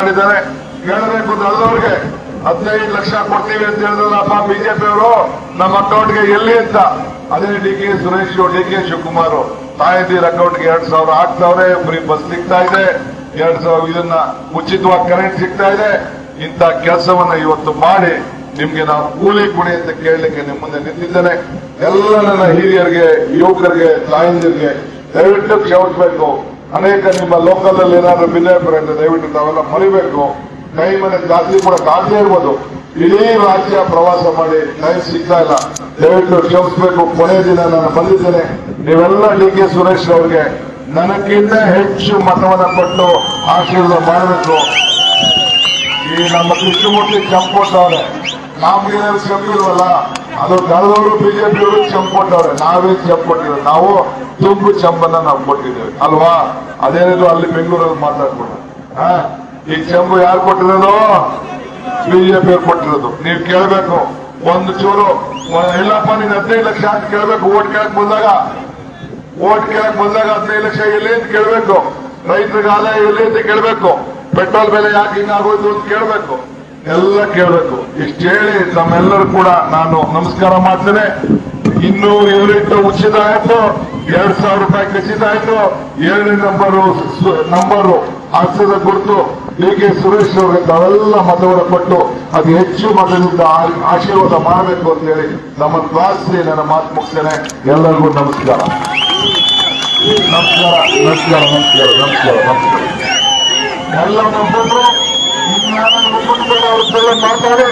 ಮಾಡಿದ್ದಾರೆ. ಹೇಳಬೇಕು ದಳದವ್ರಿಗೆ ಹದಿನೈದು ಲಕ್ಷ ಕೊಡ್ತೀವಿ ಅಂತ ಹೇಳಿದ್ರಲ್ಲಪ್ಪ ಬಿಜೆಪಿ ಅವರು, ನಮ್ಮ ಅಕೌಂಟ್ಗೆ ಎಲ್ಲಿ ಅಂತ. ಅದೇ D K Suresh D K Shivakumar ತಾಯಂದಿರ ಅಕೌಂಟ್ಗೆ ಎರಡ್ ಸಾವಿರ ಹಾಕ್ತಾವ್ರೆ ಫ್ರೀ ಬಸ್ ಸಿಗ್ತಾ ಇದೆ. ಎರಡ್ ಸಾವಿರ ಇದನ್ನ ಉಚಿತವಾಗಿ ಕರೆಂಟ್ ಸಿಗ್ತಾ ಇದೆ. ಇಂಥ ಕೆಲಸವನ್ನ ಇವತ್ತು ಮಾಡಿ ನಿಮ್ಗೆ ನಾವು ಕೂಲಿ ಕೊಡಿ ಅಂತ ಕೇಳಲಿಕ್ಕೆ ನಿಮ್ಮ ಮುಂದೆ ನಿಂತಿದ್ದೇನೆ. ಎಲ್ಲ ನನ್ನ ಹಿರಿಯರಿಗೆ, ಯುವಕರಿಗೆ, ತಾಯಂದಿರಿಗೆ, ದಯವಿಟ್ಟು ಕ್ಷಮಿಸಬೇಕು. ಅನೇಕ ನಿಮ್ಮ ಲೋಕಲ್ ಅಲ್ಲಿ ಏನಾದ್ರು ಭಿನ್ನಾಭಿಪ್ರಾಯ ಇದೆ ದಯವಿಟ್ಟು ತಾವೆಲ್ಲ ಮರಿಬೇಕು. ಟೈಮ್ ಮನೆ ಜಾಸ್ತಿ ಕೂಡ ಜಾತಿ ಇರ್ಬೋದು. ಇಡೀ ರಾಜ್ಯ ಪ್ರವಾಸ ಮಾಡಿ ಟೈಮ್ ಸಿಗ್ತಾ ಇಲ್ಲ. ದಯವಿಟ್ಟು ಕ್ಷಮಿಸಬೇಕು. ಕೊನೆ ದಿನ ನಾನು ಬಂದಿದ್ದೇನೆ. ನೀವೆಲ್ಲ ಡಿ ಕೆ ಸುರೇಶ್ ಅವರಿಗೆ ನನಗಿಂತ ಹೆಚ್ಚು ಮತವನ್ನ ಕೊಟ್ಟು ಆಶೀರ್ವಾದ ಮಾಡಬೇಕು. ಈ ನಮ್ಮ ಕೃಷ್ಣಮೂರ್ತಿ ನಾವು ಏನಾದ್ರು ಚಂಪಿಲ್ವಲ್ಲ ಅದು ದಳದವರು ಬಿಜೆಪಿಯವರು ಕೊಟ್ಟವ್ರೆ ನಾವೇ ಚಂಪೊಟ್ಟಿರೋದು ನಾವು ತುಂಬು ಚಂಪನ್ನ ನಾವು ಕೊಟ್ಟಿದ್ದೇವೆ. ಅಲ್ವಾ? ಅದೇನಿದ್ರು ಅಲ್ಲಿ ಬೆಂಗಳೂರಲ್ಲಿ ಮಾತಾಡ್ಕೊಂಡು ಈ ಚಂಬು ಯಾರು ಕೊಟ್ಟಿರೋದು? ಬಿಜೆಪಿ ಅವ್ರು ಕೊಟ್ಟಿರೋದು. ನೀವು ಕೇಳಬೇಕು. ಒಂದು ಚೂರು. ಇಲ್ಲಪ್ಪ, ನೀನ್ ಹದಿನೈದು ಲಕ್ಷ ಅಂತ ಕೇಳಬೇಕು. ಓಟ್ ಕೇಳಕ್ ಬಂದಾಗ. ಓಟ್ ಕೇಳಕ್ ಬಂದಾಗ ಹದಿನೈದು ಲಕ್ಷ ಎಲ್ಲಿ ಅಂತ ಕೇಳಬೇಕು. ರೈತರಿಗೆ ಆದಾಯ ಎಲ್ಲಿ ಅಂತ ಕೇಳಬೇಕು. ಪೆಟ್ರೋಲ್ ಬೆಲೆ ಯಾಕೆ ಹಿಂಗಾಗೋಯ್ತು ಅಂತ ಕೇಳಬೇಕು. ಎಲ್ಲ ಕೇಳಬೇಕು. ಇಷ್ಟು ಹೇಳಿ ತಮ್ಮೆಲ್ಲರೂ ಕೂಡ ನಾನು ನಮಸ್ಕಾರ ಮಾಡ್ತೇನೆ. ಇನ್ನೂ ಯೂನಿಟ್ ಉಚಿತ ಆಯ್ತು. ಎರಡ್ ಸಾವಿರ ರೂಪಾಯಿ ಖಚಿತ ಆಯ್ತು. ಏಳನೇ ನಂಬರು ನಂಬರು ಹಸ್ತದ ಗುರುತು ಡಿ ಸುರೇಶ್ ಅವರಿಗೆ ತಾವೆಲ್ಲ ಮತಗಳ ಕೊಟ್ಟು ಅದು ಹೆಚ್ಚು ಮತದಿಂದ ಆಶೀರ್ವಾದ ಮಾಡಬೇಕು ಅಂತ ಹೇಳಿ ನಮ್ಮ ಕ್ಲಾಸ್ ನನ್ನ ಮಾತು ಮುಗಿಸ್ತೇನೆ. ಎಲ್ಲರಿಗೂ ನಮಸ್ಕಾರ. ನಮಸ್ಕಾರ ನಮಸ್ಕಾರ ನಮಸ್ಕಾರ ನಮಸ್ಕಾರ ನಮಸ್ಕಾರ. ಎಲ್ಲ ಒಬ್ಬೊಬ್ರು ছেলে নাম পাবে